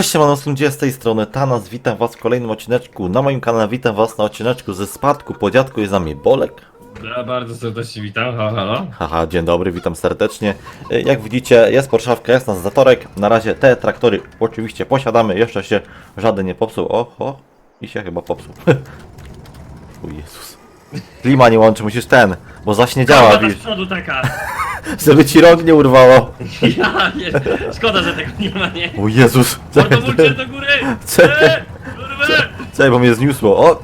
Cześć, siemano, ludzie z tej strony Tanas, witam was w kolejnym odcineczku na moim kanale, witam was na odcineczku ze spadku po dziadku, jest z nami Bolek. Ja bardzo serdecznie witam, halo, halo. Haha, dzień dobry, witam serdecznie. Y, Jak widzicie, jest Porszawka, jest nas zatorek. Na razie te traktory oczywiście posiadamy, jeszcze się żaden nie popsuł. Oho, i się chyba popsuł. O Jezus. Klima nie łączy, musisz ten, bo zaś nie działa, widzisz, przodu taka. Żeby ci rąk nie urwało. Ja, nie, szkoda, że tego nie ma, nie? O Jezus. Mordomulcie do góry! Kurwa! Czekaj, bo mnie zniosło. O!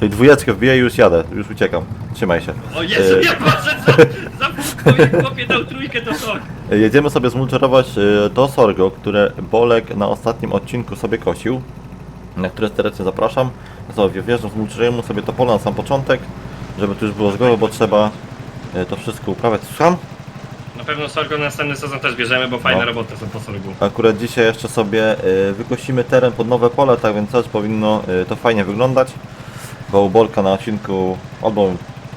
Tej dwójeczkę wbiję i już jadę, już uciekam. Trzymaj się. O Jezu, E, ja patrzę, za półką, jak chłopie dał trójkę, to sok. Jedziemy sobie zmulczerować e, to sorgo, które Bolek na ostatnim odcinku sobie kosił, na które serdecznie zapraszam. Sobie wjeżdżam, zmulczerujemy sobie to pole na sam początek, żeby tu już było z głowy, bo trzeba e, to wszystko uprawiać. Słucham? Na pewno sorgo następny sezon też bierzemy, bo fajne No. roboty są po sorgu. Akurat dzisiaj jeszcze sobie e, wykosimy teren pod nowe pole, tak więc też powinno e, to fajnie wyglądać. Bo u Bolka na odcinku, albo,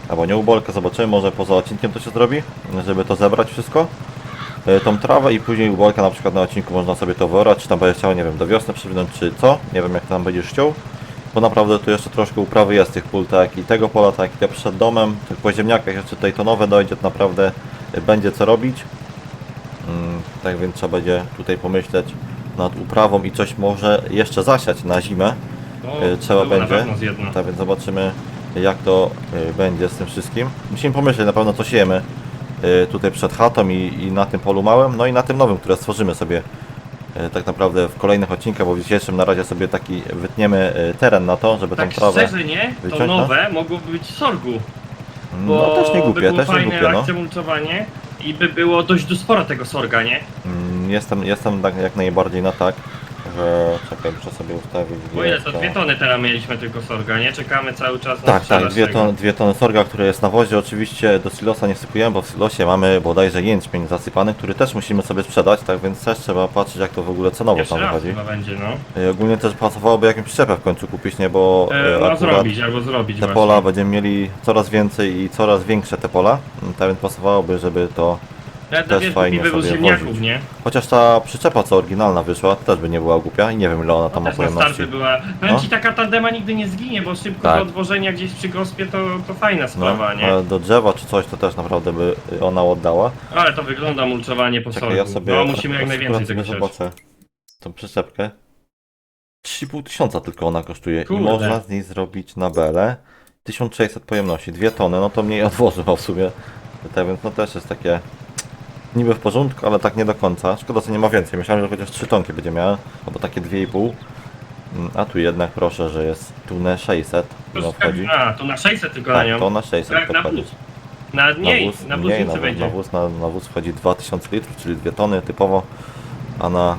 albo nie u Bolka, zobaczymy, może poza odcinkiem to się zrobi, żeby to zebrać wszystko. Tą trawę i później u Bolka na przykład na odcinku można sobie to worać, czy tam będzie chciał, nie wiem, do wiosny przywinąć, czy co, nie wiem jak tam będziesz chciał. Bo naprawdę tu jeszcze troszkę uprawy jest tych pól, tak i tego pola, tak jak i te przed domem, tych po ziemniakach jeszcze tutaj to nowe dojdzie, to naprawdę e, będzie co robić. Mm, Tak więc trzeba będzie tutaj pomyśleć nad uprawą i coś może jeszcze zasiać na zimę. No, E, Trzeba będzie. Tak więc zobaczymy jak to e, będzie z tym wszystkim. Musimy pomyśleć na pewno co siejemy tutaj przed chatą i, i na tym polu małym, no i na tym nowym, które stworzymy sobie tak naprawdę w kolejnych odcinkach, bo w dzisiejszym na razie sobie taki wytniemy e, teren na to, żeby Tak tą trawę... szczerze, nie? To wyciąć, no? nowe mogłoby być sorgu. Bo No też nie by głupie, było też nie fajne głupie, no. akcja mulczowanie i by było dość do sporo tego sorga, nie? Mm, Jestem, jestem tak jak najbardziej na tak, że czekaj, muszę sobie ustawić... Bo ile to dwie tony teraz mieliśmy tylko sorga, nie? Czekamy cały czas na Tak, tak, sprzedaż dwie tego. tony, dwie tony sorga, które jest na wozie. Oczywiście do silosa nie sypujemy, bo w silosie mamy bodajże jęczmień zasypany, który też musimy sobie sprzedać, tak więc też trzeba patrzeć jak to w ogóle cenowo Jeszcze tam raz wychodzi. chyba będzie, no. I ogólnie też pasowałoby jakąś przyczepę w końcu kupić, nie, bo E, e, no akurat zrobić, albo zrobić te właśnie. pola będziemy mieli coraz więcej i coraz większe te pola, Mm, tak więc pasowałoby, żeby to, Ja też wiesz, fajnie wywóz sobie ziemniaków, wozić. nie? chociaż ta przyczepa co oryginalna wyszła, też by nie była głupia i nie wiem ile ona tam No ma też na pojemności. starty była. Powiem No. ci, taka tandema nigdy nie zginie, bo szybko Tak. do odwożenia gdzieś przy gospie to, to fajna No, sprawa, nie? ale do drzewa czy coś to też naprawdę by ona oddała. Ale to wygląda mulczowanie po Czekaj, sorgu. ja sobie no musimy jak najwięcej tego sobie siać. zobaczę tą przyczepkę. 3,5 tysiąca tylko ona kosztuje Kurde. i można z niej zrobić na belę 1600 pojemności, 2 tony, no to mniej odwozu ma w sumie. Tak więc no też jest takie niby w porządku, ale tak nie do końca. Szkoda, że nie ma więcej. Myślałem, że chociaż 3 tonki będzie miała, albo takie 2,5. Mm, A tu jednak proszę, że jest tunę 600 no wchodzi. A, to na 600 tylko na Tak, nią. to na 600 Tak, na podchodzi. wóz. Na mniej, wóz, na mniej, na, będzie. na, wóz, na, na wóz wchodzi 2000 litrów, czyli 2 tony typowo, a na,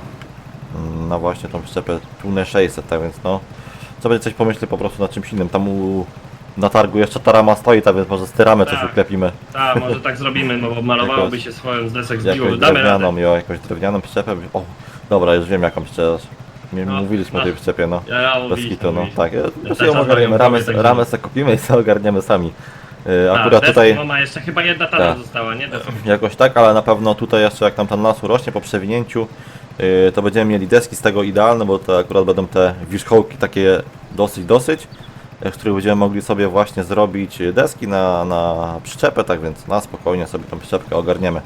mm, na właśnie tą przyczepę tunę 600, tak więc no, co będzie coś pomyśleć po prostu na czymś innym, tam u, na targu jeszcze ta rama stoi, tak więc może z tej ramy coś Tak. uklepimy, Tak, może tak zrobimy, no bo malowałoby się swoją z desek zbiło. jakąś Damy radę. drewnianą, jo, jakąś drewnianą przyczepę, o, dobra, już wiem jaką przyczepasz, Nie- No, mówiliśmy o no. tej przyczepie, no, Ja, ja bez mówiliśmy, kitu, no, mówiliśmy. tak, ja, też ja ją ogarniemy, ramę, ramę sobie kupimy i sobie ogarniemy sami, Yy, akurat deski, tutaj... No ma jeszcze chyba jedna tana Tak. została, nie? Desek. Jakoś tak, ale na pewno tutaj jeszcze jak tam ten las urośnie po przewinięciu, yy, to będziemy mieli deski z tego idealne, bo to akurat będą te wierzchołki takie dosyć, dosyć, yy, z których będziemy mogli sobie właśnie zrobić deski na, na przyczepę, tak więc na spokojnie sobie tą przyczepkę ogarniemy.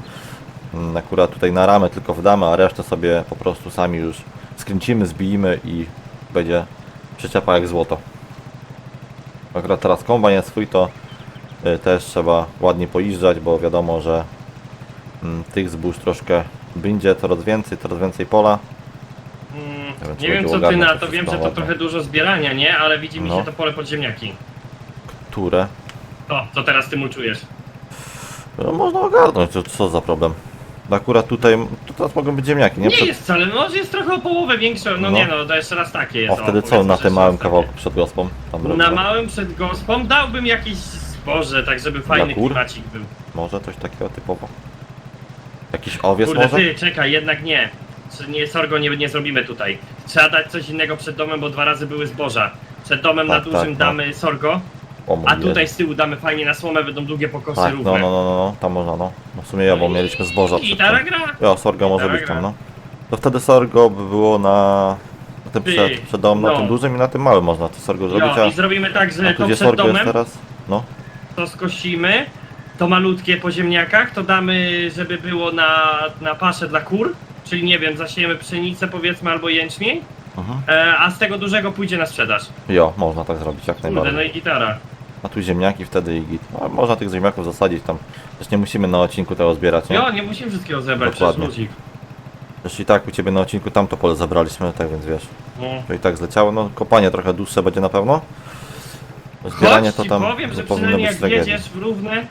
Yy, Akurat tutaj na ramę tylko wdamy, a resztę sobie po prostu sami już skręcimy, zbijemy i będzie przyczepa jak złoto. Akurat teraz kombajn jest swój, to y, też trzeba ładnie pojeżdżać, bo wiadomo, że mm, tych zbóż troszkę będzie coraz więcej, coraz więcej pola. Nie wiem będzie co ty na to to, wiem, że to trochę dużo zbierania, nie? Ale widzi mi No. się to pole pod ziemniaki. Które O, co teraz ty mulczujesz? no, można ogarnąć, to co za problem. Akurat tutaj, to teraz mogą być ziemniaki, nie? Nie Przed- jest wcale, może jest trochę o połowę większe, no, No. nie no, to jeszcze raz takie jest. wtedy co powiedzmy, na że tym jeszcze małym raz kawałku przed gospą? Tam Na małym przed gospą dałbym jakieś zboże, tak żeby fajny kur? klimacik był. Może coś takiego typowo. Jakiś owiec Kurde, może? ty, czekaj, jednak nie. Nie, sorgo nie, nie zrobimy tutaj. Trzeba dać coś innego przed domem, bo dwa razy były zboża. Przed domem Tak, na dużym tak, no. damy sorgo, O, mój a Jezu. tutaj z tyłu damy fajnie na słomę, będą długie pokosy Tak, równe. no, no, no, no, tam można, no. no w sumie ja, bo mieliśmy zboża I przed gitara gra. Ja, sorga może być tam, no. To wtedy sorgo by było na, na tym Ty, przed, przed domem, na no. tym dużym i na tym małym można to sorgo zrobić, Jo, a, i zrobimy tak, a że tu to gdzie przed sorgo jest domem teraz? No, to skosimy, to malutkie po ziemniakach, to damy, żeby było na, na paszę dla kur, czyli nie wiem, zasiejemy pszenicę powiedzmy albo jęczmień, mhm. e, a z tego dużego pójdzie na sprzedaż. jo, można tak zrobić, jak Kurde, najbardziej. no i gitara. A tu ziemniaki wtedy i git. No, można tych ziemniaków zasadzić tam. Też nie musimy na odcinku tego zbierać, nie? Jo, nie musimy wszystkiego zebrać, przecież Dokładnie. ludzik. Zresztą i tak u ciebie na odcinku tamto pole zabraliśmy, tak więc wiesz. No. To i tak zleciało. No kopanie trochę dłuższe będzie na pewno. Zbieranie Chodź to ci tam powiem, że powinno przynajmniej być jak tragedii. jedziesz w równe,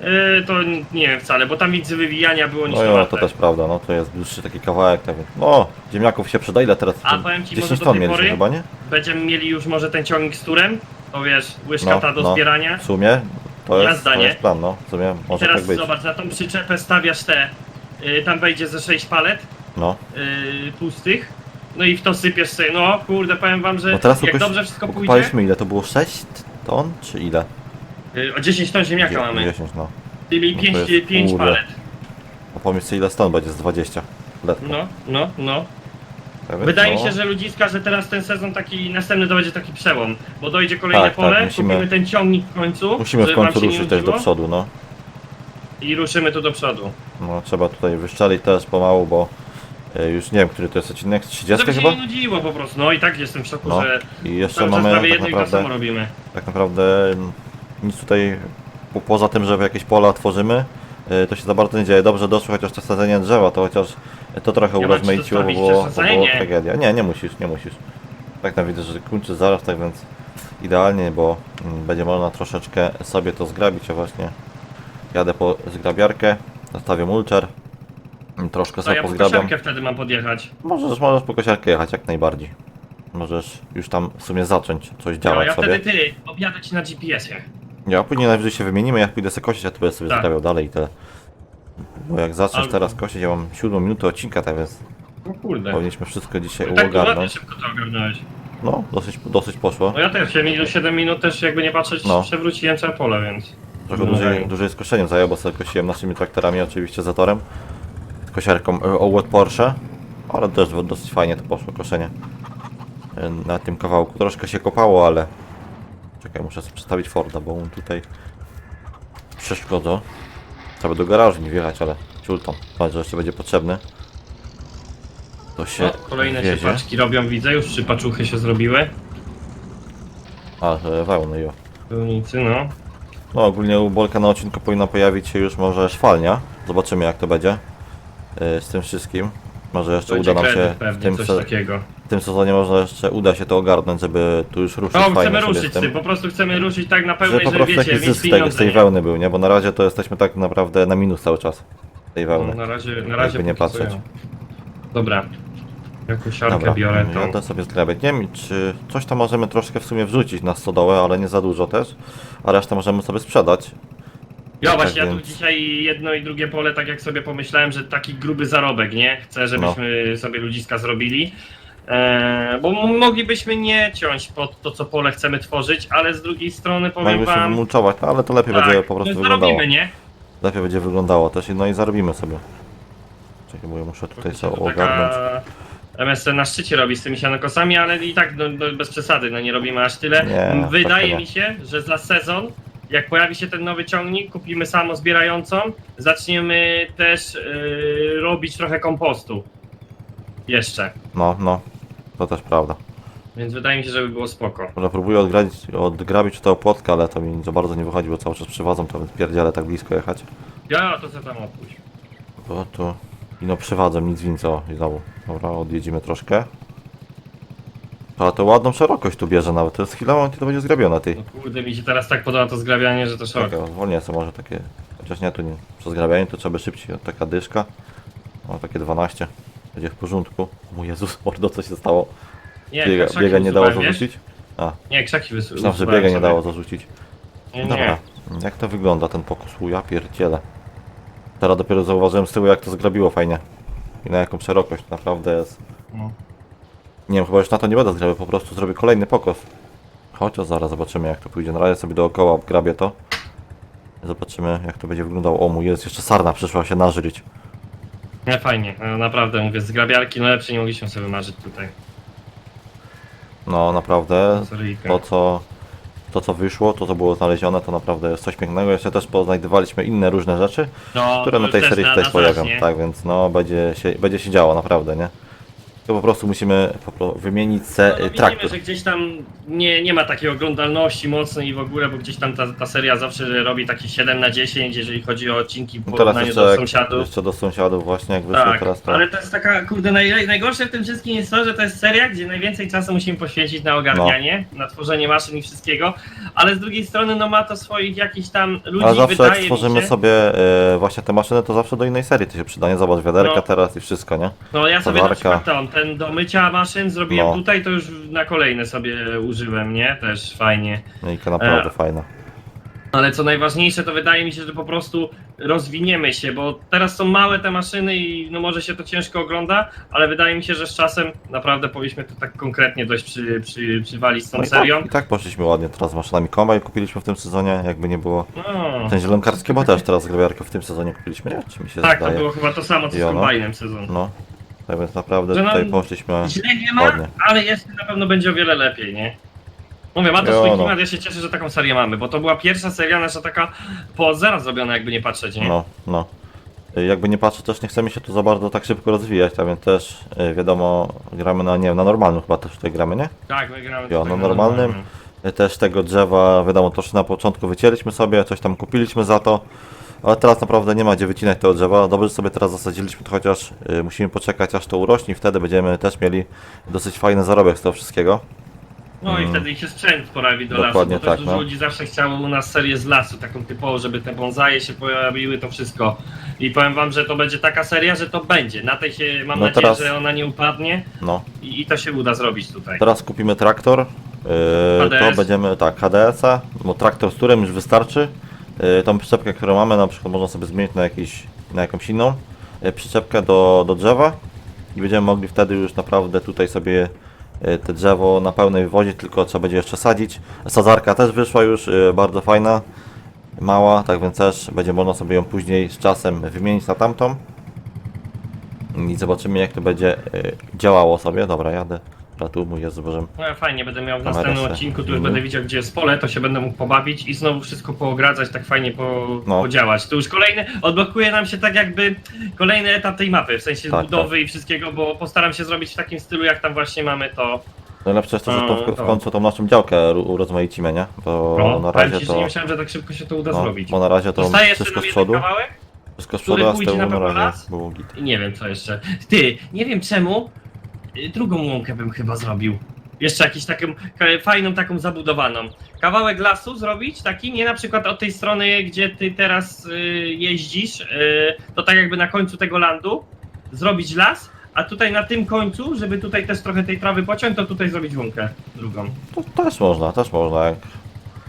yy, to nie wiem wcale, bo tam widzę wywijania było niż No jo, to też prawda, no to jest dłuższy taki kawałek, tak więc. No, ziemniaków się przyda, ile teraz? A powiem ci, 10 może do ton tej mieliśmy pory chyba, nie? Będziemy mieli już może ten ciągnik z turem, to wiesz, łyżka No, ta do no. zbierania. W sumie to jest, Jazda, to nie? jest plan, no. W sumie może teraz tak być. zobacz, na tą przyczepę stawiasz te, yy, tam wejdzie ze 6 palet No. yy, pustych, no i w to sypiesz sobie, no kurde, powiem wam, że No teraz jak jakoś dobrze wszystko pójdzie, ile? To było 6 ton, czy ile? Yy, o 10 ton ziemniaka mamy, 10, no. czyli No to 5, jest, 5 kurde. palet. A pomyśl sobie ile stąd będzie z 20. Letko. No, no, no. Tak więc, Wydaje mi no. się, że ludziska, że teraz ten sezon taki następny to będzie taki przełom, bo dojdzie kolejne Tak, tak, pole, musimy- kupimy ten ciągnik w końcu, Musimy w żeby wam końcu się nie ruszyć też do nudziło przodu, no. i ruszymy tu do przodu. No trzeba tutaj wyszczelić też pomału, bo e, już nie wiem, który to jest odcinek, 30 Żeby się chyba? nie nudziło po prostu, no i tak jestem w szoku, No. że I jeszcze cały czas mamy prawie tak jedno i to samo naprawdę, robimy. tak naprawdę mm, nic tutaj, po- poza tym, że jakieś pola tworzymy, e, to się za bardzo nie dzieje. Dobrze doszło chociaż to sadzenie drzewa, to chociaż to trochę Ja urozmaiciło, bo było, bo było tragedia. Nie, nie musisz, nie musisz. Tak tam widzę, że kończy zaraz, tak więc idealnie, bo mm, będzie można troszeczkę sobie to zgrabić, a właśnie jadę po zgrabiarkę, zostawię mulcher, mm, troszkę To sobie ja po pozgrabiam. wtedy mam podjechać. Możesz, możesz po kosiarkę jechać jak najbardziej. Możesz już tam w sumie zacząć coś No, działać ja sobie. wtedy ty, objadę ci na GPS-ie. Ja później najwyżej się wymienimy, jak pójdę sobie kosić, a ty będę sobie Tak. zgrabiał dalej i tyle. Bo jak zaczniesz Albo- teraz kosić, ja mam siódmą minutę odcinka, tak więc No kurde. powinniśmy wszystko dzisiaj Tak ładnie uogarnąć. szybko to ogarnąłeś. No, dosyć, dosyć poszło. No ja też, 7 7 minut też jakby nie patrzeć, No. przewróciłem całe pole, więc... Trochę No, dłużej, tak. dłużej z koszeniem zajął, bo sobie kosiłem naszymi traktorami, oczywiście zatorem. Kosiarką e, Porsche, ale też dosyć fajnie to poszło koszenie. E, Na tym kawałku troszkę się kopało, ale... Czekaj, muszę sobie przestawić Forda, bo on tutaj przeszkodzą. Trzeba do garażu nie wjechać, ale ciul tam. Patrz, że jeszcze będzie potrzebny. To się No, kolejne się wiezie. paczki robią, widzę, już trzy paczuchy się zrobiły. A, że wełny, jo. Pełnicy, no. No ogólnie u Bolka na odcinku powinna pojawić się już może szwalnia. Zobaczymy jak to będzie yy, z tym wszystkim. Może jeszcze Będzie uda nam się kredyt w pewnie, tym, coś takiego. W tym sezonie może jeszcze uda się to ogarnąć, żeby tu już ruszyć No, fajnie chcemy sobie ruszyć z z tym, po prostu chcemy ruszyć tak na Że pełnej, po że, prostu wiecie, mieć zysk z, tego, z pieniądze, tej nie? wełny był, nie? Bo na razie to jesteśmy tak naprawdę na minus cały czas. Tej wełny. No, na razie, na razie Jakby nie póki co patrzeć. ja. Dobra. Jakąś siarkę Dobra, biorę tą. jadę sobie zgrabiać. Nie wiem, czy coś tam możemy troszkę w sumie wrzucić na stodołę, ale nie za dużo też. A resztę możemy sobie sprzedać. Ja tak właśnie, ja tu więc- dzisiaj jedno i drugie pole, tak jak sobie pomyślałem, że taki gruby zarobek, nie? Chcę, żebyśmy No. sobie ludziska zrobili. Eee, bo moglibyśmy nie ciąć pod to, co pole chcemy tworzyć, ale z drugiej strony powiem Moglibyśmy wam... wymulczować, no, ale to lepiej tak, będzie po prostu no wyglądało. zarobimy, nie? Lepiej będzie wyglądało też i no i zarobimy sobie. Czekaj, bo ja muszę tutaj sobie To ogarnąć. taka MSC na szczycie robi z tymi sianokosami, ale i tak no, no, bez przesady, no nie robimy aż tyle. Nie, Wydaje trochę mi się, że za sezon, jak pojawi się ten nowy ciągnik, kupimy samo zbierającą, zaczniemy też yy, robić trochę kompostu. Jeszcze. No, no. To też prawda. Więc wydaje mi się, żeby było spoko. Może próbuję odgrabić, odgrabić tę opłotkę, ale to mi za bardzo nie wychodzi, bo cały czas przywadzą, to więc pierdziele tak blisko jechać. Ja to co tam odpuść. Bo to... I no przywadzę, nic więcej. O, i znowu. Dobra, odjedziemy troszkę. Ale to ładną szerokość tu bierze nawet. To jest chwilą, i to będzie zgrabione, ty. No kurde, mi się teraz tak podoba to zgrabianie, że to szok. Czekaj, zwolnię sobie może takie... Chociaż nie, tu nie. Przez zgrabianie to trzeba by szybciej. Taka dyszka. O, takie 12. Będzie w porządku. O mój Jezus, mordo, co się stało? Nie, Biega, krzaki biega nie dało usuwałem, wiesz? zarzucić? A, Nie, krzaki wysu- myślałem, że usuwałem biega nie sobie. dało zarzucić. Nie, Dobra, nie. jak to wygląda ten pokus? U, ja pierdzielę. Teraz dopiero zauważyłem z tyłu jak to zgrabiło fajnie. I na jaką szerokość naprawdę jest. No. Nie wiem, chyba już na to nie będę zgrabiał, po prostu zrobię kolejny pokos. Chociaż zaraz zobaczymy jak to pójdzie. Na razie sobie dookoła obgrabię to. Zobaczymy jak to będzie wyglądało. O mój jest, jeszcze sarna przyszła się nażyć. Nie, fajnie, no, naprawdę mówię, z grabiarki najlepsze nie mogliśmy sobie marzyć tutaj. No naprawdę, Seryjka. to co, to co wyszło, to co było znalezione, to naprawdę jest coś pięknego. Jeszcze też poznajdywaliśmy inne różne rzeczy, no, które to na już tej też serii na- pojawią. Tak więc no będzie się, będzie się działo naprawdę, nie? To po prostu musimy po pro- wymienić se, No, no widzimy, traktor. że gdzieś tam nie, nie ma takiej oglądalności mocnej i w ogóle, bo gdzieś tam ta, ta seria zawsze robi takie 7 na 10, jeżeli chodzi o odcinki w No teraz porównaniu jeszcze, do jak- sąsiadów. jeszcze do sąsiadów właśnie jak wyszło Tak, teraz to. ale to jest taka, kurde, naj, najgorsze w tym wszystkim jest to, że to jest seria, gdzie najwięcej czasu musimy poświęcić na ogarnianie, No. na tworzenie maszyn i wszystkiego, ale z drugiej strony, no ma to swoich jakichś tam ludzi, Ale zawsze wydaje jak stworzymy mi się. sobie e, właśnie te maszyny, to zawsze do innej serii to się przyda, nie? Zobacz, wiaderka No. teraz i wszystko, nie? No ja sobie na przykład tą, ten do mycia maszyn zrobiłem No. tutaj, to już na kolejne sobie użyłem, nie? Też fajnie. Miejka naprawdę E. fajna. Ale co najważniejsze, to wydaje mi się, że po prostu rozwiniemy się, bo teraz są małe te maszyny i no może się to ciężko ogląda, ale wydaje mi się, że z czasem naprawdę powinniśmy to tak konkretnie dość przy, przy, przywalić z tą No i, serią. tak, I tak poszliśmy ładnie teraz z maszynami kombaj kupiliśmy w tym sezonie, jakby nie było. No, Ten zielonkarski bo też teraz grabiarkę w tym sezonie kupiliśmy, nie? Czy mi się tak, to zdaje? było chyba to samo co z Jo, no. kombajnem. No. Tak więc naprawdę Że no- tutaj poszliśmy. Źle nie ma, Ładnie. ale jeszcze na pewno będzie o wiele lepiej, nie? Mówię, ma to Jo, swój no. klimat, ja się cieszę, że taką serię mamy, bo to była pierwsza seria nasza taka po zera zrobiona, jakby nie patrzeć, nie? No, no. Y, Jakby nie patrzę, też nie chcemy się tu za bardzo tak szybko rozwijać, tak więc też y, wiadomo, gramy na, nie wiem, na normalnym chyba też tutaj gramy, nie? Tak, my gramy Jo, tutaj na normalnym. Y, Też tego drzewa, wiadomo, troszkę na początku wycięliśmy sobie, coś tam kupiliśmy za to, ale teraz naprawdę nie ma gdzie wycinać tego drzewa. Dobrze, że sobie teraz zasadziliśmy to, chociaż y, musimy poczekać aż to urośnie i wtedy będziemy też mieli dosyć fajny zarobek z tego wszystkiego. No i Mm. wtedy się sprzęt pojawi do Dokładnie lasu, bo też tak, dużo no. ludzi zawsze chciało u nas serię z lasu, taką typową, żeby te bonsaje się pojawiły, to wszystko. I powiem wam, że to będzie taka seria, że to będzie. Na tej się, mam No nadzieję, teraz- że ona nie upadnie No, i, i to się uda zrobić tutaj. teraz kupimy traktor, y, to HDS. będziemy, tak, HDS-a, bo traktor z którym już wystarczy. Y, Tą przyczepkę, którą mamy, na przykład można sobie zmienić na, jakiś, na jakąś inną y, przyczepkę do, do drzewa i będziemy mogli wtedy już naprawdę tutaj sobie y, te drzewo na pełnej wozie, tylko trzeba będzie jeszcze sadzić. Sadzarka też wyszła już, bardzo fajna, mała, tak więc też będzie można sobie ją później z czasem wymienić na tamtą. I zobaczymy jak to będzie działało sobie. Dobra, jadę. Dobra, tu mój jest z Bożem. No ja fajnie, będę miał w Kamerę następnym se. odcinku, tu już będę widział gdzie jest pole, to się będę mógł pobawić i znowu wszystko poogradzać, tak fajnie po, No. podziałać. To już kolejny, odblokuje nam się tak jakby kolejny etap tej mapy, w sensie Tak, budowy i wszystkiego, bo postaram się zrobić w takim stylu jak tam właśnie mamy to. Najlepsze jest to, że to w, w No, końcu tą naszą działkę ru- urozmaicimy, nie? Bo No, na powiem razie ci, że nie to. myślałem, że tak szybko się to uda No, zrobić. bo na razie to Zostaje jeszcze wszystko nam z jeden przodu. kawałek Wszystko z który przodu, a z pójdzie tyłu na na pewno razie było git. i nie wiem co jeszcze. Ty, nie wiem czemu, y, drugą łąkę bym chyba zrobił. Jeszcze jakąś taką fajną, taką zabudowaną. Kawałek lasu zrobić, taki, nie na przykład od tej strony, gdzie ty teraz y, jeździsz, y, to tak jakby na końcu tego landu zrobić las, a tutaj na tym końcu, żeby tutaj też trochę tej trawy pociąć, to tutaj zrobić łąkę drugą. To też można, też można. Jak,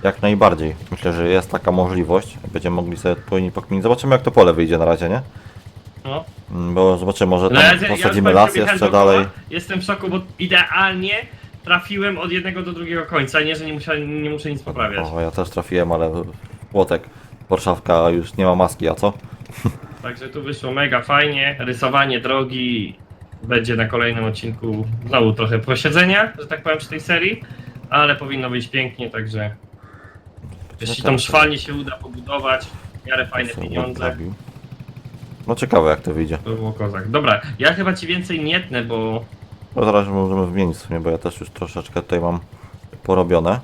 jak najbardziej. Myślę, że jest taka możliwość. Będziemy mogli sobie odpowiednio pokminić. Zobaczymy jak to pole wyjdzie na razie, nie? No. Mm, Bo zobaczymy, może No, tam ja posadzimy las jeszcze dookoła, dalej. Jestem w szoku, bo idealnie trafiłem od jednego do drugiego końca, nie, że nie, muszę, nie muszę nic poprawiać. O, ja też trafiłem, ale płotek. Warszawka już nie ma maski, a co? Także tu wyszło mega fajnie, rysowanie drogi będzie na kolejnym odcinku znowu trochę posiedzenia, że tak powiem, przy tej serii, ale powinno wyjść pięknie, także jeśli tą szwalnię się uda pobudować, w miarę fajne pieniądze. No ciekawe jak to wyjdzie. to było kozak. Dobra, ja chyba ci więcej nie tnę, bo No zaraz możemy wymienić w sumie, bo ja też już troszeczkę tutaj mam porobione.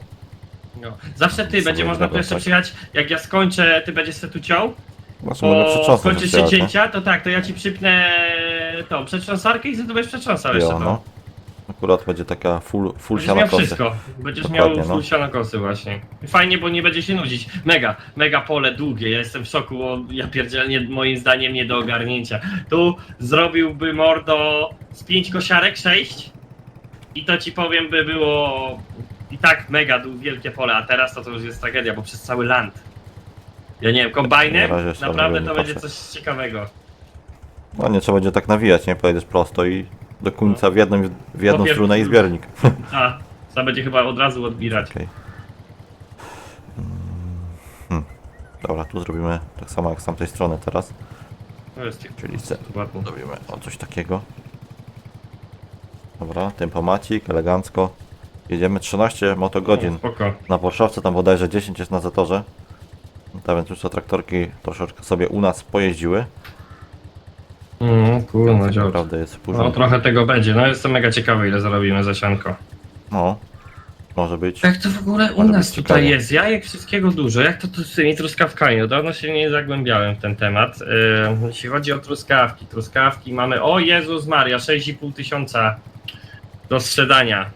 no, zawsze ty, będzie można tu tego jeszcze tak. przyjechać, jak ja skończę, ty będziesz se tu ciął, mogę po przetrząsnąć skończy się nie? cięcia, to tak, to ja ci przypnę tą przetrząsarkę i ty będziesz przetrząsał jeszcze to. no. Akurat będzie taka full, full Będziesz miał sianokosy. wszystko. Będziesz Dokładnie, miał no. full sianokosy właśnie. Fajnie, bo nie będzie się nudzić. Mega, mega pole długie. Ja jestem w szoku, bo ja pierdzielę, nie, moim zdaniem nie do ogarnięcia. Tu zrobiłby mordo z pięć kosiarek, sześć i to ci powiem by było i tak mega dłu- wielkie pole, a teraz to, to już jest tragedia, bo przez cały land. Ja nie wiem, kombajnem Na razie jeszcze naprawdę nie to będzie patrzę. coś ciekawego. No nie trzeba będzie tak nawijać, nie? Pojedziesz prosto i do końca w jedną, w jedną stronę i zbiornik. A, trzeba będzie chyba od razu odbierać. Okej. Mm, hmm. Dobra, tu zrobimy tak samo jak z tamtej strony teraz. To jest tych Czyli se ładnie. robimy o coś takiego. Dobra, tempomacik, elegancko. Jedziemy 13 motogodzin. O, Spoko. Na Warszawce tam bodajże 10 jest na zatorze. Tak więc już te traktorki troszeczkę sobie u nas pojeździły. Mm, kurwa, Tak naprawdę jest No trochę tego będzie. No jestem mega ciekawy ile zarobimy za sianko. No, może być. Jak to w ogóle u Może nas być tutaj jest? Jajek wszystkiego dużo. Jak to tu z tymi truskawkami? Od dawno się nie zagłębiałem w ten temat. Yy, jeśli chodzi o truskawki, truskawki mamy. O Jezus Maria, 6,5 tysiąca do sprzedania.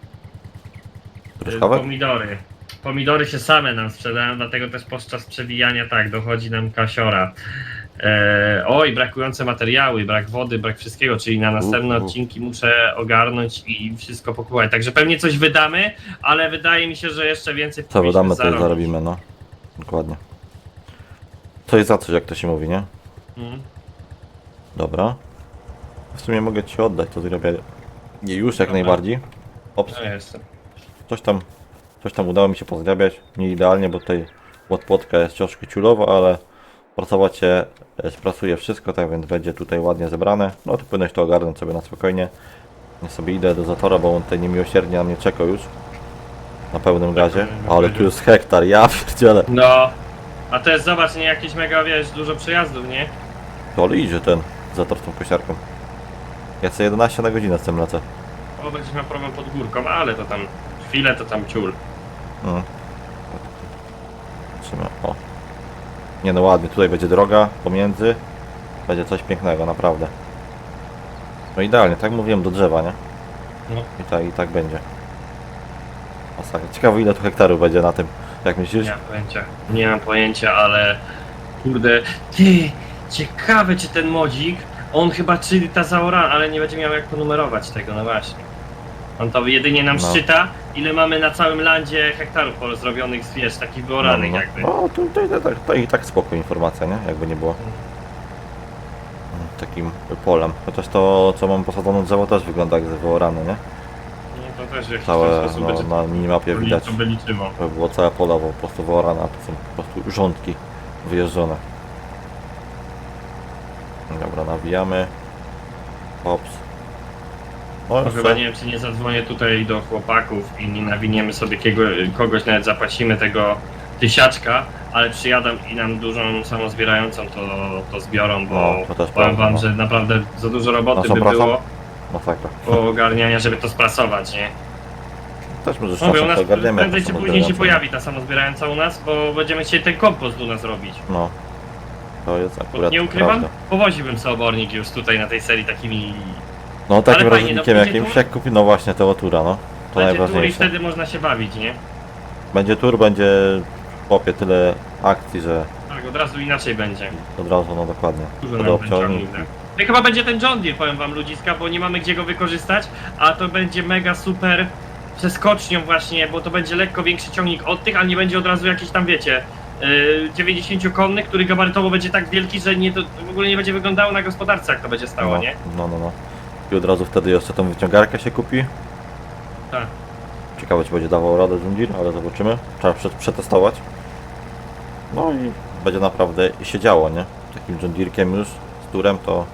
Yy, Truskawek? Pomidory. Pomidory się same nam sprzedają, dlatego też podczas przewijania tak, dochodzi nam kasiora. E, oj, brakujące materiały, brak wody, brak wszystkiego, czyli na następne odcinki muszę ogarnąć i wszystko pokupować. Także pewnie coś wydamy, ale wydaje mi się, że jeszcze więcej Co powinniśmy wydamy, to zarobić. zarobimy, no. Dokładnie. To jest za coś, jak to się mówi, nie? Mm. Dobra. W sumie mogę ci oddać to zrobię. Nie już jak Dobra. najbardziej. Ops, No jestem. coś tam, coś tam udało mi się pozgrabiać. Nie idealnie, bo tutaj od płotka jest troszkę ciulowo, ale pracować się e, sprasuje wszystko, tak więc będzie tutaj ładnie zebrane. No to powinieneś to ogarnąć sobie na spokojnie. Ja sobie idę do Zatora, bo on tutaj niemiłosiernie na mnie czekał już. Na pełnym gazie. Ale tu jest hektar, ja pierdzielę. No, a to jest, zobacz, nie jakieś mega, wiesz, dużo przejazdów, nie? To ale idzie ten Zator z tą kosiarką. Ja chcę 11 na godzinę z tym lecę. O, będziesz miał problem pod górką, ale to tam, chwilę to tam ciul. Mm. Patrzymy, o. Nie no ładnie, tutaj będzie droga pomiędzy. Będzie coś pięknego, naprawdę. No idealnie, tak mówiłem do drzewa, nie? No. I tak, i tak będzie. Masakra. Ciekawe ile tu hektarów będzie na tym, jak myślisz? Nie mam pojęcia. Nie mam pojęcia, ale kurde. Ty, ciekawe czy ten modzik, on chyba czyta ta zaorana, ale nie będzie miał jak ponumerować tego, no właśnie. On to jedynie nam No. szczyta, ile mamy na całym landzie hektarów pol- zrobionych z wiesz, takich wyoranych no, jakby. no. no to, to, to, to, to i tak spoko informacja, nie? Jakby nie było. Takim polem. Chociaż to, co mam posadzone drzewo też wygląda jak wyorane, nie? Nie, to też w jakiś Całe sposób no, będzie na minimapie to, widać. to by liczyło. To było całe pole po prostu wyorane, a to są po prostu rządki wyjeżdżone. Dobra, nawijamy. Ops. O, No chyba nie wiem, czy nie zadzwonię tutaj do chłopaków i nie nawiniemy sobie kiego, kogoś, nawet zapłacimy tego tysiaczka, ale przyjadą i nam dużą samozbierającą to, to zbiorą, bo No, to też powiem prawda, wam, no. że naprawdę za dużo roboty Naszą by pracą? było Masakra. po ogarniania, żeby to sprasować, nie? Też może Mówię, u czasem nas to ogarniemy. prędzej czy później się pojawi ta samozbierająca u nas, bo będziemy chcieli ten kompost u nas robić. No. To jest Bo akurat nie ukrywam, prawda. powoziłbym sobie obornik już tutaj na tej serii takimi... No takim fajnie, no, rozrzutnikiem będzie jakimś tur? jak kupi, no właśnie tego tura, no. To Będzie tur i najważniejsze. wtedy można się bawić, nie? Będzie tur, będzie popie tyle akcji, że Tak, od razu inaczej będzie. od razu, no dokładnie. Dużo Do nam ten obciągnik. ciągnik da. No i chyba będzie ten John Deere, powiem wam ludziska, bo nie mamy gdzie go wykorzystać, a to będzie mega super przeskocznią właśnie, bo to będzie lekko większy ciągnik od tych, a nie będzie od razu jakiś tam, wiecie, yy, 90-konny, który gabarytowo będzie tak wielki, że nie, to w ogóle nie będzie wyglądało na gospodarce, jak to będzie stało, no, nie? No, no, no. I od razu wtedy jeszcze tą wyciągarkę się kupi. Tak. Ciekawe, czy będzie dawał radę John Deere, ale zobaczymy. Trzeba prze- przetestować. No i będzie naprawdę się działo, nie? Takim John Deerekiem już, z turem, to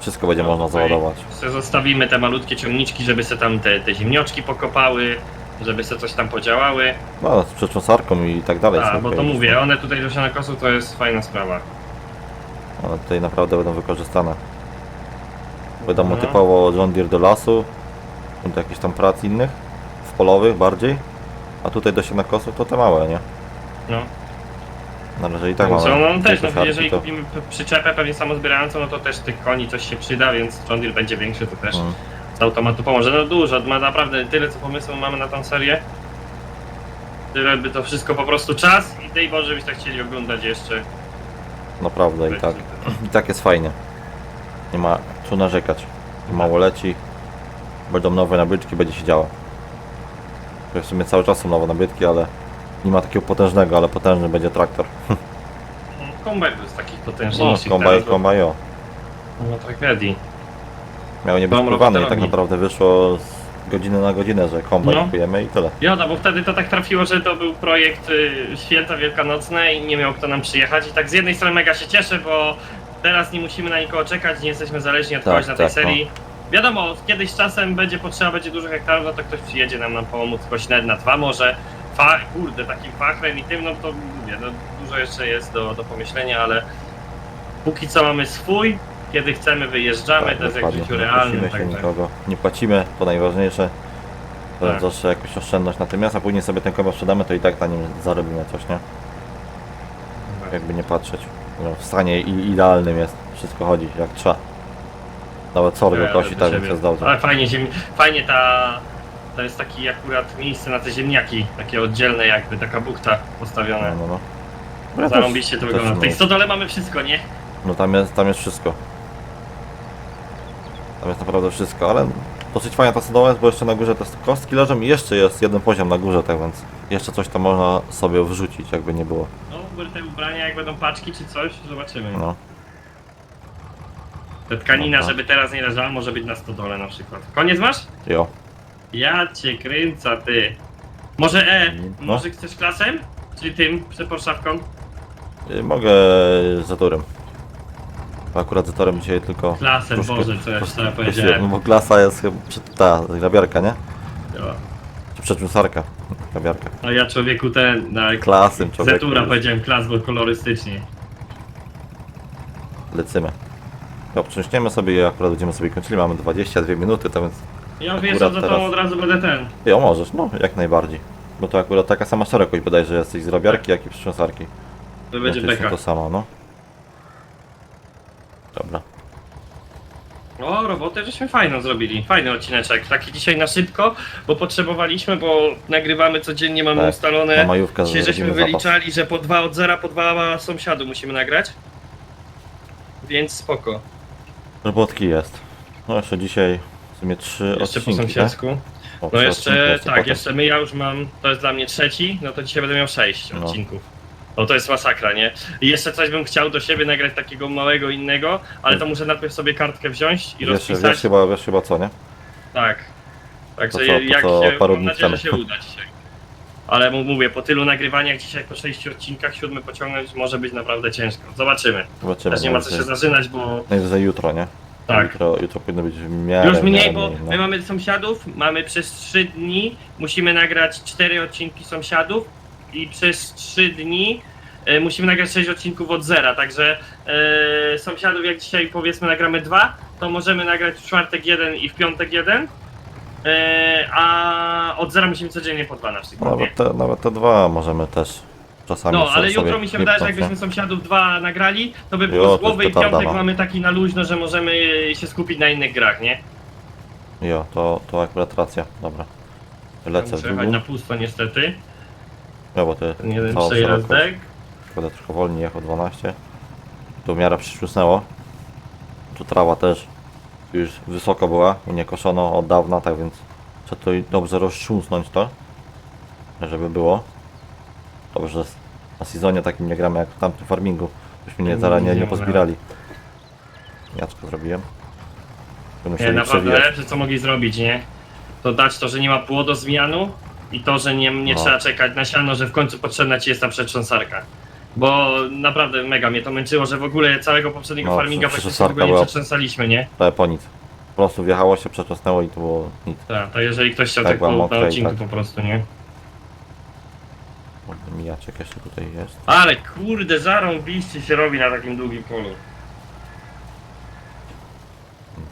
wszystko będzie No, można tutaj załadować. Se zostawimy te malutkie ciągniczki, żeby se tam te, te ziemnioczki pokopały, żeby se coś tam podziałały. No, z przecząsarką i tak dalej. Są bo to mówię, one tutaj do sianokosu to jest fajna sprawa. One tutaj naprawdę będą wykorzystane. Wiadomo, No. typowo John Deere do lasu, do jakichś tam prac innych, w polowych bardziej, a tutaj do sianokosów to te małe, nie? No. Na razie i tak mamy. on też, no, jeżeli to... kupimy p- przyczepę pewnie samozbierającą, no to też tych koni coś się przyda, więc John Deere będzie większy, to też Mm. z automatu pomoże. No dużo, ma naprawdę tyle co pomysłu mamy na tą serię. Tyle by to wszystko po prostu czas i dej Boże byście chcieli oglądać jeszcze. Naprawdę i tak. I tak jest fajnie. Nie ma co narzekać. Mało leci. Będą nowe nabytki, będzie się działo. To w sumie cały czas są nowe nabytki, ale nie ma takiego potężnego, ale potężny będzie traktor. Kombaj to jest takich No, potężniejszych kombaj, kombaj, o. No tragedii. Miał nie być pływany i tak robi. naprawdę wyszło z godziny na godzinę, że kombaj No. kupujemy i tyle. Joda, bo wtedy to tak trafiło, że to był projekt y, Święta Wielkanocne i nie miał kto nam przyjechać. I tak z jednej strony mega się cieszę, bo Teraz nie musimy na nikogo czekać, nie jesteśmy zależni od Tak, kogoś na tej tak, serii. Wiadomo, kiedyś czasem będzie potrzeba, będzie dużo hektarów, no to ktoś przyjedzie nam, nam pomóc, ktoś nawet na dwa może. Fa, kurde, takim fachrem i tym, no to mówię, no dużo jeszcze jest do, do pomyślenia, ale póki co mamy swój, kiedy chcemy wyjeżdżamy, to jest jak w dokładnie. życiu Nie realnym. prosimy się Także. nikogo, nie płacimy, to najważniejsze. To Tak. jest zawsze jakaś oszczędność natychmiast, a później sobie ten kombajn sprzedamy, to i tak na nim zarobimy coś, nie? Jakby nie patrzeć. No, w stanie i- idealnym jest, wszystko chodzi jak trzeba. Nawet sorgo kosi, tak do więc jest dobrze. Ale fajnie, ziem... fajnie ta. To jest taki akurat miejsce na te ziemniaki, takie oddzielne jakby, taka bukta postawiona. No, no, no. No ja Zarąbiście to też wygląda. W tej no, stodole mamy wszystko, nie? no tam jest, tam jest wszystko. Tam jest naprawdę wszystko, ale dosyć fajna ta stodoła jest, bo jeszcze na górze te kostki leżą i jeszcze jest jeden poziom na górze, tak więc jeszcze coś tam można sobie wrzucić, jakby nie było. No, były te ubrania, jak będą paczki czy coś, zobaczymy. No. Ta tkanina, No tak. żeby teraz nie leżała, może być na stodole na przykład. Koniec masz? Jo. Ja cię kręcę, ty. Może E, No. może chcesz klasem? Czyli tym, przed Porszawką? Y, Mogę z zatorem. Akurat z zatorem dzisiaj tylko... Troszkę- Boże, co ja troszkę powiedziałem. No bo klasa jest chyba ta grabiarka, nie? Jo. Czy przeczusarka. Grabiarka. A ja człowieku ten, na Klasym człowieku. Zetura powiedziałem klas, bo kolorystycznie. Lecimy. To przyniesiemy sobie i akurat będziemy sobie kończyli. Mamy 22 minuty, to więc... Ja wjeżdżam za tobą, od razu będę ten. Jo, możesz, no, jak najbardziej. Bo to akurat taka sama szerokość bodajże jesteś z grabiarki, jak i przyczesarki. To będzie beka. to samo, no. Dobra. O, robotę żeśmy fajną zrobili. Fajny odcineczek. Taki dzisiaj na szybko, bo potrzebowaliśmy, bo nagrywamy codziennie, mamy Tak, ustalone. Na majówkę Dzisiaj żeśmy zrobimy zapas. wyliczali, że po dwa od zera, po dwa sąsiadu musimy nagrać. Więc spoko. Robotki jest. No jeszcze dzisiaj w sumie trzy Jeszcze po odcinki, tak? sąsiedzku. O, No trzy jeszcze, tak, potem. jeszcze my, ja już mam, to jest dla mnie trzeci, no to dzisiaj będę miał sześć No. odcinków. No to jest masakra, nie? I jeszcze coś bym chciał do siebie nagrać takiego małego innego, ale to muszę najpierw sobie kartkę wziąć i Wiesz, rozpisać. wiesz, chyba, wiesz chyba co, nie? Tak. Także To co- to jak co się, paru mam dni nadzieję, że temu. się uda dzisiaj. Ale mu- mówię, po tylu nagrywaniach dzisiaj po sześciu odcinkach siódmy pociągnąć może być naprawdę ciężko. Zobaczymy. Zobaczymy. Też nie ma co się najwyżej- zażynać, bo Najwyżej jutro, nie? tak. Jutro, jutro powinno być w miarę, Już mniej, bo no. my mamy sąsiadów, mamy przez trzy dni, musimy nagrać cztery odcinki sąsiadów i przez trzy dni e, musimy nagrać sześć odcinków od zera, także e, sąsiadów jak dzisiaj powiedzmy nagramy dwa, to możemy nagrać w czwartek jeden i w piątek jeden, e, a od zera musimy codziennie po dwa na przykład. nie? Nawet te, nawet te dwa możemy też czasami No, ale sobie jutro mi się wydaje, że jakbyśmy sąsiadów dwa nagrali, to by Jo, było to z głowy i petarda, piątek no. mamy taki na luźno, że możemy się skupić na innych grach, nie? Jo, to, to akurat racja, dobra. Lecę w Muszę jechać dół. na pusto niestety. No bo ty Ten jeden całą przejazdek. szerokość. Będę trochę wolniej jechał 12. Tu w miarę. Tu trawa też już wysoko była, nie koszono od dawna, tak więc trzeba to dobrze roztrząsnąć to, żeby było. Dobrze, że na sezonie takim nie gramy jak w tamtym farmingu, byśmy nie, Nie, zaraz nie, nie nie pozbierali. Jaczko zrobiłem. Tu Nie, musieli naprawdę przewijać. najlepsze co mogli zrobić, nie? To dać to, że nie ma płodozmianu i to, że nie, nie No. trzeba czekać na siano, że w końcu potrzebna ci jest ta przetrząsarka. Bo naprawdę mega mnie to męczyło, że w ogóle całego poprzedniego No, farminga praktycznie tego nie była- przetrząsaliśmy, nie? Ale po nic. Po prostu wjechało się, przecząsnęło i to było nic. Tak, to jeżeli ktoś chciał Tak, tak, była po, mokra na i odcinku tak. po prostu, nie? Mijaczek jeszcze tutaj jest. Ale kurde, zarąbiście się robi na takim długim polu.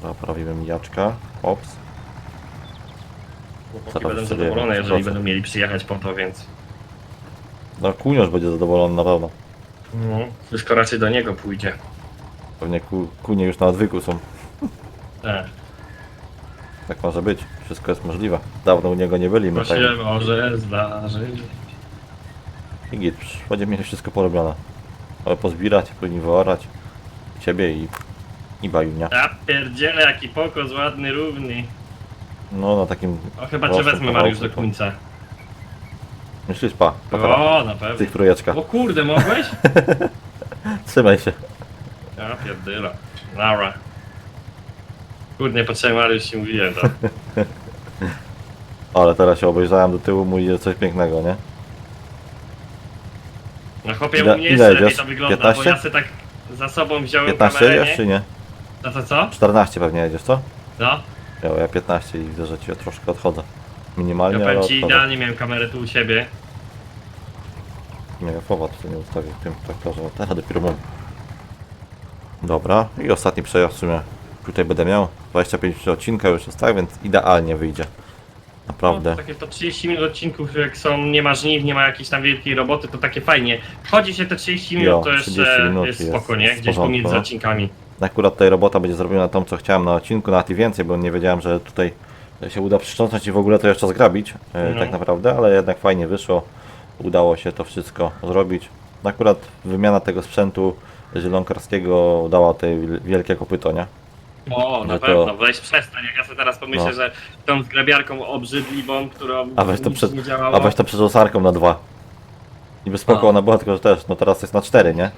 Poprawimy mijaczka. Ops. Chłopaki będą sobie zadowolone, jeżeli będą mieli przyjechać po to, więc... No Kuniusz będzie zadowolony na pewno. No, wszystko raczej do niego pójdzie. Pewnie ku, kunie już na odwyku są. Tak. Tak może być. Wszystko jest możliwe. Dawno u niego nie byli. To My tak. się może zdarzyć. I git. Będziemy mieli wszystko porobione. Ale pozbierać, później wyorać. Ciebie i, i bajunia. Ja pierdzielę, jaki pokos ładny, równy. No na takim... O, chyba cię wezmę, kawałku, Mariusz, do końca. Myślisz, pa. pa O, na pewno. Tych trójeczka. O kurde, mogłeś? Trzymaj się. Ja pierdyla. Laura. Kurde, nie patrzyłem, ale już ci mówiłem to. Ale teraz się obejrzałem do tyłu, jest coś pięknego, nie? No chłopie, Ile- u mnie ile jeszcze lepiej jedziesz? to wygląda, 15? bo ja se tak za sobą wziąłem 15 kamerę, jedziesz nie? czy nie? No to co? 14 pewnie jedziesz, co? No, Ja, ja 15 i widzę, że ci troszkę odchodzę. ja Minimalnie, ale powiem ci, odchodzę. idealnie miałem kamerę tu u siebie. Nie, fowa tutaj nie ustawię w tym traktorze, no teraz dopiero mam. Dobra, i ostatni przejazd w sumie tutaj będę miał. 25 minut odcinka już jest tak, więc idealnie wyjdzie. Naprawdę. No, takie to 30 minut odcinków, jak są, nie ma żniw, nie ma jakiejś tam wielkiej roboty, to takie fajnie. Chodzi się te 30 minut, Jo, to 30 jeszcze minut jest jest spoko, nie? w Gdzieś porządku, pomiędzy no. odcinkami. Akurat tutaj robota będzie zrobiona tą, co chciałem na odcinku, nawet i więcej, bo nie wiedziałem, że tutaj się uda przytrząsnąć i w ogóle to jeszcze zgrabić, e, No. tak naprawdę, ale jednak fajnie wyszło. Udało się to wszystko zrobić. Akurat wymiana tego sprzętu zielonkarskiego dała tutaj wielkie kopyto, nie? O, na to- pewno, weź przestań, jak ja sobie teraz pomyślę, No. że tą zgrabiarką obrzydliwą, którą A weź to, przed, nie działało. a weź to przerzucarką na dwa. Niby spoko No. ona była, tylko że też, no teraz jest na cztery, nie?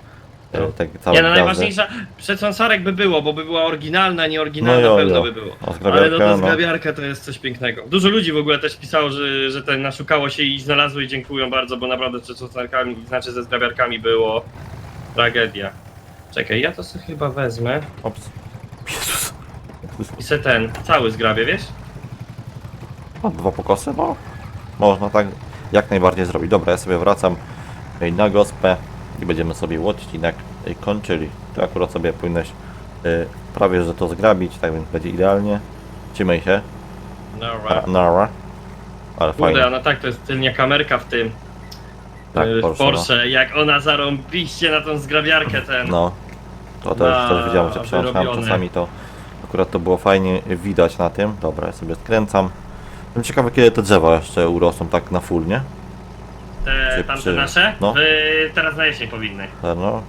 E, No. Tak, całe Nie, no najważniejsza, przecąsarek by było, bo by była oryginalna, nie oryginalna, No jo, pewno jo. by było. A Ale zgrabiarka, no to no. zgrabiarka to jest coś pięknego. Dużo ludzi w ogóle też pisało, że, że ten naszukało się i znalazło i dziękują bardzo, bo naprawdę z przecąsarkami, znaczy ze zgrabiarkami było tragedia. Czekaj, ja to sobie chyba wezmę Ops. Jezus. i se ten, cały zgrabię, wiesz? O, dwa pokosy? No, można tak jak najbardziej zrobić. Dobra, ja sobie wracam e, na gospę i będziemy sobie odcinek kończyli. Ty akurat sobie powinieneś e, prawie, że to zgrabić, tak więc będzie idealnie. Trzymaj się. Dobra. Nara. Ale Kurde, fajnie. no tak, to jest tylnia kamerka w tym Tak, y, w Porsche, Porsche, jak ona zarąbiście na tą zgrabiarkę ten. No, to też, Na też widziałem, że przełączałem czasami to akurat to było fajnie widać na tym. Dobra, ja sobie skręcam. Jestem ciekawy kiedy te drzewa jeszcze urosną tak na full, nie? Te Czy tamte nasze? no. Y, teraz na jesień powinny. Te, No,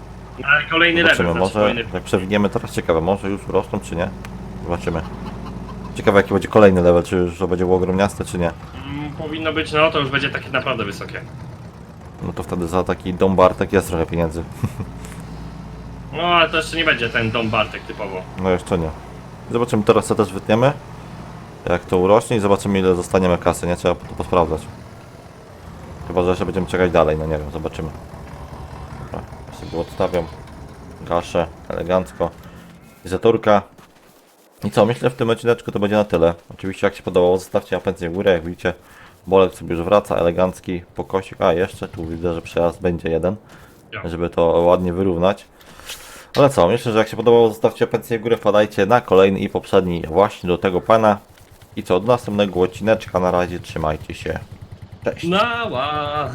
Ale kolejny level zobaczymy, znaczy może powinny. jak przewiniemy teraz ciekawe, może już urosną czy nie? Zobaczymy. Ciekawe jaki będzie kolejny level, czy już to będzie było ogromniaste czy nie. Mm, Powinno być, no to już będzie takie naprawdę wysokie. No to wtedy za taki dom Bartek jest trochę pieniędzy. No ale to jeszcze nie będzie ten dom Bartek typowo. No jeszcze nie. Zobaczymy teraz co też wytniemy. Jak to urośnie i zobaczymy ile zostaniemy kasy, nie? Trzeba to posprawdzać. Chyba, że jeszcze będziemy czekać dalej, no nie wiem, zobaczymy. Dobra, ja sobie odstawiam. Gaszę, elegancko. Zatorka. I co, myślę w tym odcineczku to będzie na tyle. Oczywiście jak się podobało, zostawcie apencję w górę, jak widzicie. Bolek sobie już wraca, elegancki pokosik. A, jeszcze tu widzę, że przejazd będzie jeden. Żeby to ładnie wyrównać. Ale co, myślę, że jak się podobało, zostawcie apencję w górę, wpadajcie na kolejny i poprzedni właśnie do tego pana. I co, do następnego odcineczka, na razie trzymajcie się. Cześć. Nała!